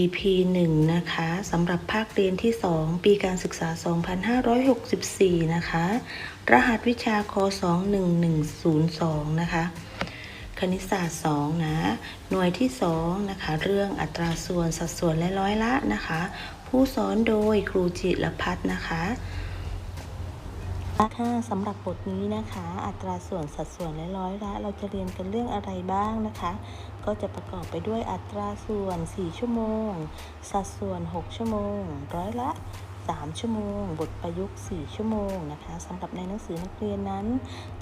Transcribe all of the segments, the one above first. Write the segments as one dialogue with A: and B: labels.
A: EP 1 นะคะสำหรับภาคเรียนที่ 2 ปีการศึกษา 2564 นะคะ รหัสวิชาค21102 นะคะ คณิตศาสตร์ 2 นะ หน่วยที่ 2 นะคะ เรื่องอัตราส่วนสัดส่วนและร้อยละนะคะ ผู้สอนโดยครูจิรพัฒน์นะคะ ค่ะสำหรับบทนี้นะคะ อัตราส่วนสัดส่วนและร้อยละ เราจะเรียนกันเรื่องอะไรบ้างนะคะ ก็จะประกอบไปด้วยอัตราส่วน 4 ชั่วโมง สัดส่วน 6 ชั่วโมง ร้อยละ 3 ชั่วโมง บทประยุกต์ 4 ชั่วโมงนะคะสำหรับในหนังสือนักเรียนนั้น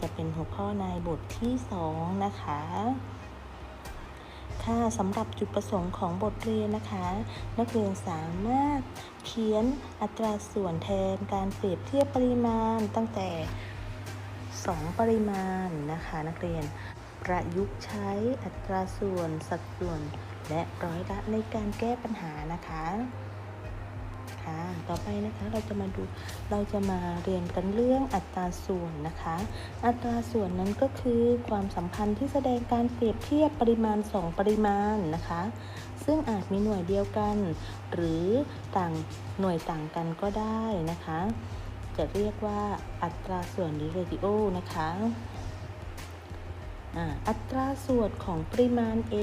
A: จะเป็นหัวข้อในบทที่ 2 นะคะ ค่ะสำหรับจุดประสงค์ของบทเรียนนะคะ นักเรียนสามารถเขียนอัตราส่วนแทนการเปรียบเทียบปริมาณตั้งแต่ 2 ปริมาณนะคะ นักเรียนประยุกต์ใช้อัตราส่วนสัดส่วน และร้อยละในการแก้ปัญหานะคะค่ะ ต่อไปนะคะ เราจะมาดูเราจะมาเรียนกันเรื่องอัตราส่วนนะคะ อัตราส่วนนั้นก็คือความสัมพันธ์ที่แสดงการเปรียบเทียบปริมาณ 2 ปริมาณนะคะ ซึ่งอาจมีหน่วยเดียวกัน หรือต่างหน่วยต่างกันก็ได้นะคะ จะเรียกว่าอัตราส่วนหรือเรดิโอนะคะอัตราส่วนของปริมาณ A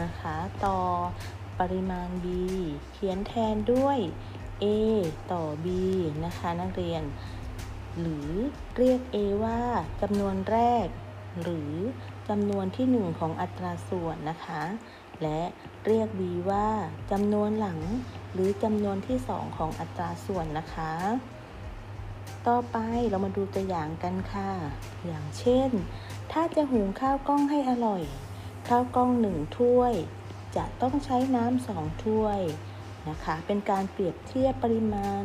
A: นะคะ ต่อปริมาณ B เขียนแทนด้วย A ต่อ B นะคะ นักเรียน หรือเรียก A ว่าจำนวนแรก หรือจำนวนที่ 1 ของอัตราส่วนนะคะ และเรียก B ว่าจำนวนหลัง หรือจำนวนที่ 2 ของอัตราส่วนนะคะ ต่อไปเรามาดูตัวอย่างกันค่ะ อย่างเช่น ถ้าจะหุงข้าวกล้องให้อร่อย ข้าวกล้องหนึ่งถ้วย จะต้องใช้น้ำสองถ้วย นะคะ เป็นการเปรียบเทียบปริมาณ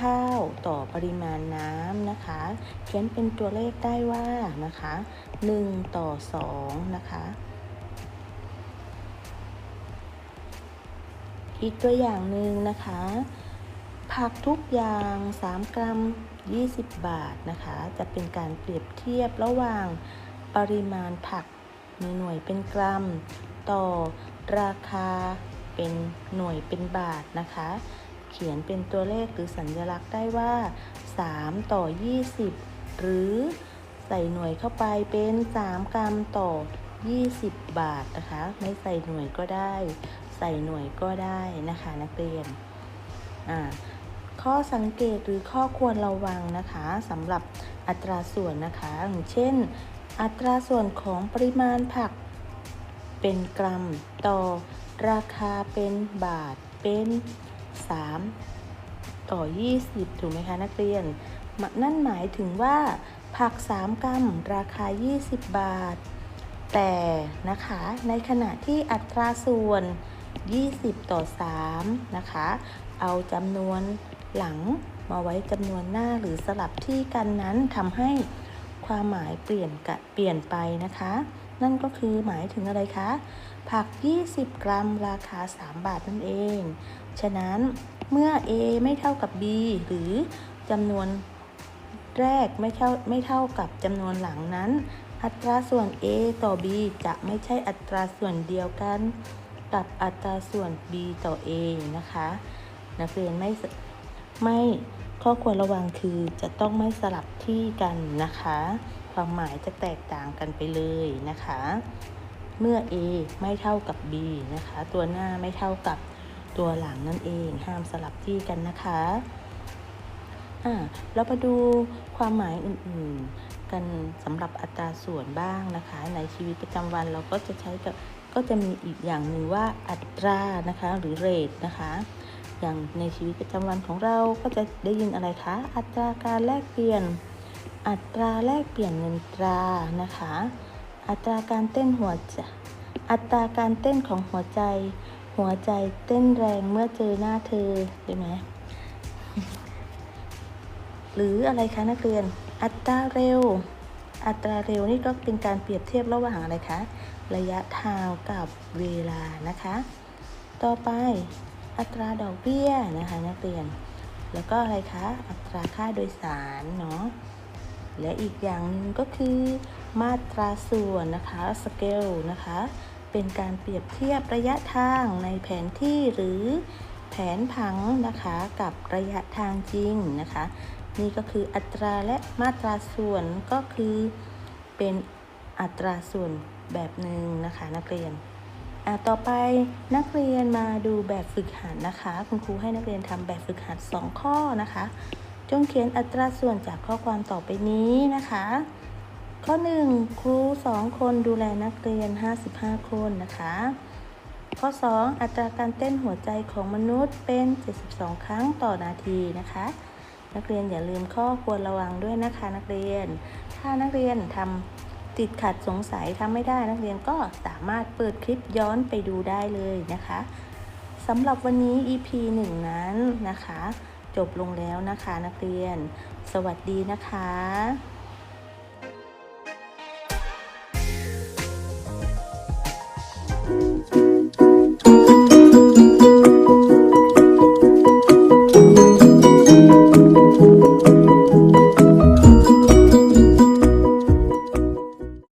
A: ข้าวต่อปริมาณน้ำนะคะ เขียนเป็นตัวเลขได้ว่านะคะ 1 ต่อ 2 นะคะ อีกตัวอย่างหนึ่งนะคะ ผักทุกอย่าง 3 กรัม 20 บาทนะคะ จะเป็นการเปรียบเทียบระหว่างปริมาณผักมีหน่วยเป็นกรัม ต่อราคา เป็นหน่วยเป็นบาทนะคะ เขียนเป็นตัวเลขหรือสัญลักษณ์ได้ว่า 3 ต่อ 20 หรือใส่หน่วยเข้าไปเป็น 3 กรัมต่อ 20 บาทนะคะ ไม่ใส่หน่วยก็ได้ ใส่หน่วยก็ได้นะคะนักเรียนอ่าข้อสังเกตหรือข้อควรระวังนะคะสำหรับอัตราส่วนนะคะอย่างเช่น อัตราส่วนของปริมาณผักเป็นกรัมต่อ ราคาเป็นบาทเป็น 3 ต่อ 20 ถูกไหมคะนักเรียน นั่นหมายถึงว่าผัก 3 กรัมราคา 20 บาท แต่นะคะในขณะที่อัตราส่วน 20 ต่อ 3 นะคะ เอาจำนวนหลังมาไว้จำนวนหน้าหรือสลับที่กันนั้นทำให้ความหมายเปลี่ยนกะเปลี่ยนไปนะคะ นั่นก็คือหมายถึงอะไรคะ ผัก 20 กรัมราคา 3 บาทนั่นเอง ฉะนั้นเมื่อ A ไม่เท่ากับ B หรือจำนวนแรกไม่เท่าไม่เท่ากับจำนวนหลังนั้น อัตราส่วน A ต่อ B จะไม่ใช่อัตราส่วนเดียวกัน กับอัตราส่วน B ต่อ A นะคะ นักเรียนไม่ไม่ข้อควรระวังคือจะต้องไม่สลับที่กันนะคะ ความหมายจะแตกต่างกันไปเลยนะคะ เมื่อ A ไม่เท่ากับ B นะคะ ตัวหน้าไม่เท่ากับตัวหลังนั่นเอง ห้ามสลับที่กันนะคะอ่าเรามาดูความหมายอื่นๆ กันสำหรับอัตราส่วนบ้างนะคะ ในชีวิตประจำวันเราก็จะใช้กับก็จะมีอีกอย่างหนึ่งว่าอัตรานะคะหรือเรทนะคะ อย่างในชีวิตประจำวันของเราก็จะได้ยินอะไรคะ อัตราการแลกเปลี่ยน อัตราแลกเปลี่ยนเงินตรานะคะ อัตราการเต้นหัวใจอัตราการเต้นของหัวใจ หัวใจเต้นแรงเมื่อเจอหน้าเธอได้ไหมหรืออะไรคะนักเรียน อัตราเร็ว อัตราเร็วนี่ก็เป็นการเปรียบเทียบระหว่างอะไรคะ ระยะทางกับเวลานะคะ ต่อไปอัตราดอกเบี้ยนะคะนักเรียน แล้วก็อะไรคะ อัตราค่าโดยสารเนาะ และอีกอย่างหนึ่งก็คือมาตราส่วนนะคะสเกลนะคะ เป็นการเปรียบเทียบระยะทางในแผนที่หรือแผนผังนะคะกับระยะทางจริงนะคะ นี่ก็คืออัตราและมาตราส่วนก็คือเป็นอัตราส่วนแบบหนึ่งนะคะนักเรียนอะต่อไปนักเรียนมาดูแบบฝึกหัดนะคะ คุณครูให้นักเรียนทำแบบฝึกหัด 2 ข้อนะคะ จงเขียนอัตราส่วนจากข้อความต่อไปนี้นะคะ ข้อ 1 ครู 2 คนดูแลนักเรียน 55 คนนะคะ ข้อ 2 อัตราการเต้นหัวใจของมนุษย์เป็น 72 ครั้งต่อนาทีนะคะ นักเรียนอย่าลืมข้อควรระวังด้วยนะคะนักเรียน ถ้านักเรียนทำติดขัดสงสัยทำไม่ได้นักเรียนก็สามารถเปิดคลิปย้อนไปดูได้เลยนะคะสำหรับวันนี้ EP 1 นั้นนะคะ จบลงแล้วนะคะนักเรียน สวัสดีนะคะ